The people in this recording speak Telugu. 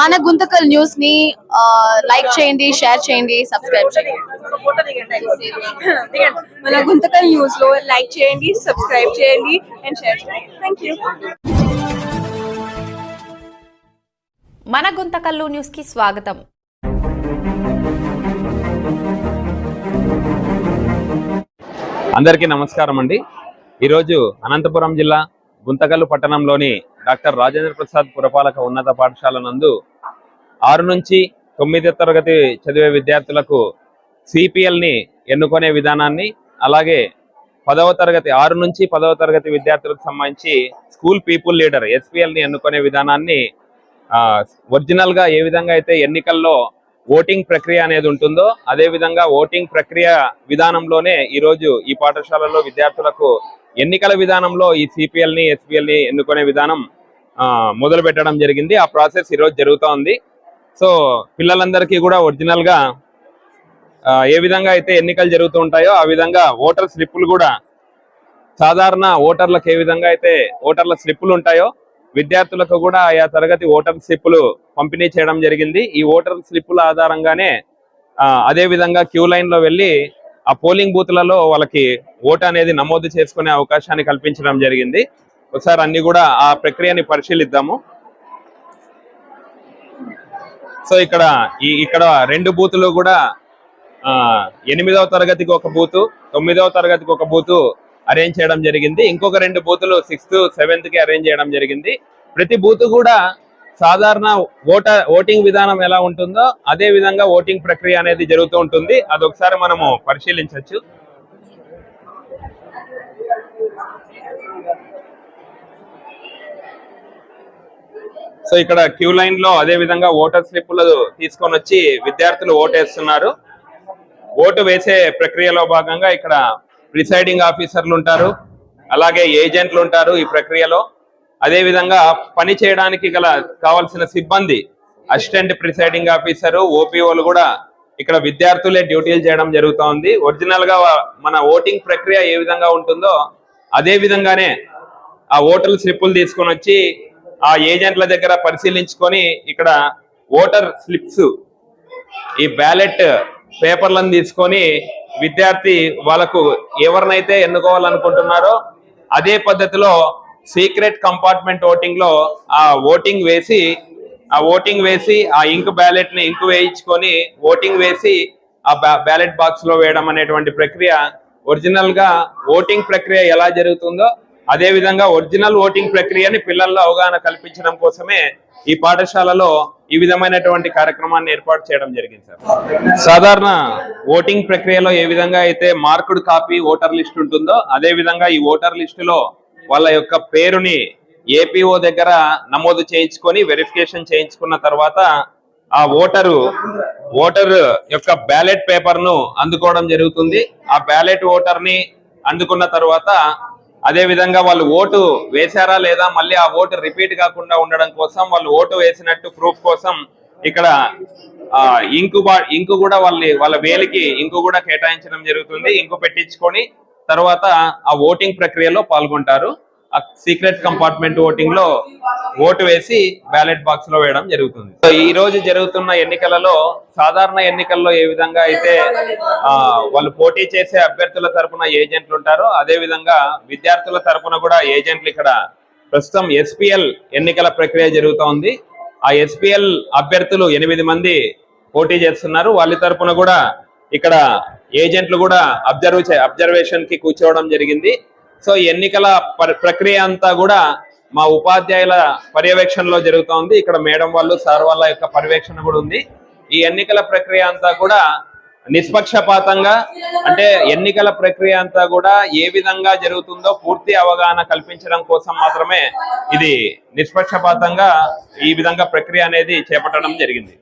మన గుంతకల్ న్యూస్ని లైక్ చేయండి షేర్ చేయండి సబ్స్క్రైబ్ చేయండి. మన గుంతకల్ న్యూస్లో లైక్ చేయండి సబ్స్క్రైబ్ చేయండి అండ్ షేర్ చేయండి. థ్యాంక్ యూ మన గుంతకల్లు న్యూస్కి స్వాగతం. అందరికీ నమస్కారం అండి. ఈరోజు అనంతపురం జిల్లా గుంతకల్లు పట్టణంలోని డాక్టర్ రాజేంద్ర ప్రసాద్ పురపాలక ఉన్నత పాఠశాల నందు ఆరు నుంచి తొమ్మిది తరగతి చదివే విద్యార్థులకు సిపిఎల్ని ఎన్నుకునే విధానాన్ని అలాగే పదవ తరగతి ఆరు నుంచి పదవ తరగతి విద్యార్థులకు సంబంధించి స్కూల్ పీపుల్ లీడర్ ఎస్పీఎల్ని ఎన్నుకునే విధానాన్ని ఒరిజినల్గా ఏ విధంగా అయితే ఎన్నికల్లో ఓటింగ్ ప్రక్రియ అనేది ఉంటుందో అదే విధంగా ఓటింగ్ ప్రక్రియ విధానంలోనే ఈ రోజు ఈ పాఠశాలలో విద్యార్థులకు ఎన్నికల విధానంలో ఈ సిపిఎల్ని ని ఎన్నుకునే విధానం మొదలు పెట్టడం జరిగింది. ఆ ప్రాసెస్ ఈ రోజు జరుగుతూ ఉంది సో పిల్లలందరికీ కూడా ఒరిజినల్గా ఏ విధంగా అయితే ఎన్నికలు జరుగుతూ ఉంటాయో ఆ విధంగా ఓటర్ స్లిప్పులు కూడా సాధారణ ఓటర్లకు ఏ విధంగా అయితే ఓటర్ల స్లిప్పులు ఉంటాయో విద్యార్థులకు కూడా ఆయా తరగతి ఓటర్ స్లిప్పులు పంపిణీ చేయడం జరిగింది. ఈ ఓటర్ స్లిప్పుల ఆధారంగానే అదే విధంగా క్యూ లైన్లో వెళ్ళి ఆ పోలింగ్ బూత్లలో వాళ్ళకి ఓటు అనేది నమోదు చేసుకునే అవకాశాన్ని కల్పించడం జరిగింది. ఒకసారి అన్ని కూడా ఆ ప్రక్రియని పరిశీలిద్దాము. సో ఇక్కడ ఈ ఇక్కడ రెండు బూతులు కూడా ఎనిమిదవ తరగతికి ఒక బూతు తొమ్మిదవ తరగతికి ఒక బూతు అరేంజ్ చేయడం జరిగింది. ఇంకొక రెండు బూతులు సిక్స్త్ సెవెంత్కి అరేంజ్ చేయడం జరిగింది. ప్రతి బూత్ కూడా సాధారణ ఓటర్ ఓటింగ్ విధానం ఎలా ఉంటుందో అదే విధంగా ఓటింగ్ ప్రక్రియ అనేది జరుగుతూ ఉంటుంది. అదొకసారి మనము పరిశీలించవచ్చు. సో ఇక్కడ క్యూ లైన్లో అదే విధంగా ఓటర్ స్లిప్లు తీసుకొని వచ్చి విద్యార్థులు ఓటేస్తున్నారు ఓటు వేసే ప్రక్రియలో భాగంగా ఇక్కడ ప్రిసైడింగ్ ఆఫీసర్లు ఉంటారు. అలాగే ఏజెంట్లు ఉంటారు ఈ ప్రక్రియలో. అదే విధంగా పని చేయడానికి గల కావాల్సిన సిబ్బంది అసిస్టెంట్ ప్రిసైడింగ్ ఆఫీసర్ ఓపీఓలు కూడా ఇక్కడ విద్యార్థులే డ్యూటీలు చేయడం జరుగుతోంది. ఒరిజినల్గా మన ఓటింగ్ ప్రక్రియ ఏ విధంగా ఉంటుందో అదే విధంగానే ఆ ఓటర్ స్లిప్పులు తీసుకొని వచ్చి ఆ ఏజెంట్ల దగ్గర పరిశీలించుకొని ఇక్కడ ఓటర్ స్లిప్స్ ఈ బ్యాలెట్ పేపర్లను తీసుకొని విద్యార్థి వాళ్ళకు ఎవరినైతే ఎన్నుకోవాలనుకుంటున్నారో అదే పద్ధతిలో సీక్రెట్ కంపార్ట్మెంట్ ఓటింగ్లో ఆ ఓటింగ్ వేసి ఆ ఓటింగ్ వేసి ఆ ఇంక్ బ్యాలెట్ని ఇంకు వేయించుకొని ఓటింగ్ వేసి ఆ బ్యాలెట్ బాక్స్లో వేయడం అనేటువంటి ప్రక్రియ ఒరిజినల్గా ఓటింగ్ ప్రక్రియ ఎలా జరుగుతుందో అదే విధంగా ఒరిజినల్ ఓటింగ్ ప్రక్రియని పిల్లల్లో అవగాహన కల్పించడం కోసమే ఈ పాఠశాలలో ఈ విధమైనటువంటి కార్యక్రమాన్ని ఏర్పాటు చేయడం జరిగింది సార్. సాధారణ ఓటింగ్ ప్రక్రియలో ఏ విధంగా అయితే మార్కుడ్ కాపీ ఓటర్ లిస్ట్ ఉంటుందో అదే విధంగా ఈ ఓటర్ లిస్టులో వాళ్ళ యొక్క పేరుని ఏపీఓ దగ్గర నమోదు చేయించుకొని వెరిఫికేషన్ చేయించుకున్న తర్వాత ఆ ఓటరు ఓటర్ యొక్క బ్యాలెట్ పేపర్ను అందుకోవడం జరుగుతుంది. ఆ బ్యాలెట్ ఓటర్ని అందుకున్న తర్వాత అదే విధంగా వాళ్ళు ఓటు వేశారా లేదా మళ్ళీ ఆ ఓటు రిపీట్ కాకుండా ఉండడం కోసం వాళ్ళు ఓటు వేసినట్టు ప్రూఫ్ కోసం ఇక్కడ ఆ ఇంకు బా ఇంకు కూడా వాళ్ళని వాళ్ళ వేలికి ఇంకు కూడా కేటాయించడం జరుగుతుంది. ఇంకు పెట్టించుకొని తర్వాత ఆ ఓటింగ్ ప్రక్రియలో పాల్గొంటారు. ఆ సీక్రెట్ కంపార్ట్మెంట్ ఓటింగ్లో ఓటు వేసి బ్యాలెట్ బాక్స్లో వేయడం జరుగుతుంది. సో ఈ రోజు జరుగుతున్న ఎన్నికలలో సాధారణ ఎన్నికల్లో ఏ విధంగా అయితే ఆ వాళ్ళు పోటీ చేసే అభ్యర్థుల తరపున ఏజెంట్లు ఉంటారో అదే విధంగా విద్యార్థుల తరపున కూడా ఏజెంట్లు ఇక్కడ ప్రస్తుతం ఎస్పీఎల్ ఎన్నికల ప్రక్రియ జరుగుతోంది. ఆ ఎస్పీఎల్ అభ్యర్థులు ఎనిమిది మంది పోటీ చేస్తున్నారు. వాళ్ళ తరపున కూడా ఇక్కడ ఏజెంట్లు కూడా అబ్జర్వ్ అబ్జర్వేషన్కి కూర్చోవడం జరిగింది. సో ఎన్నికల ప్రక్రియ అంతా కూడా మా ఉపాధ్యాయుల పర్యవేక్షణలో జరుగుతోంది ఇక్కడ మేడం వాళ్ళు సార్ వాళ్ళ యొక్క పర్యవేక్షణ కూడా ఉంది. ఈ ఎన్నికల ప్రక్రియ అంతా కూడా నిష్పక్షపాతంగా అంటే ఎన్నికల ప్రక్రియ అంతా కూడా ఏ విధంగా జరుగుతుందో పూర్తి అవగాహన కల్పించడం కోసం మాత్రమే ఇది నిష్పక్షపాతంగా ఈ విధంగా ప్రక్రియ అనేది చేపట్టడం జరిగింది.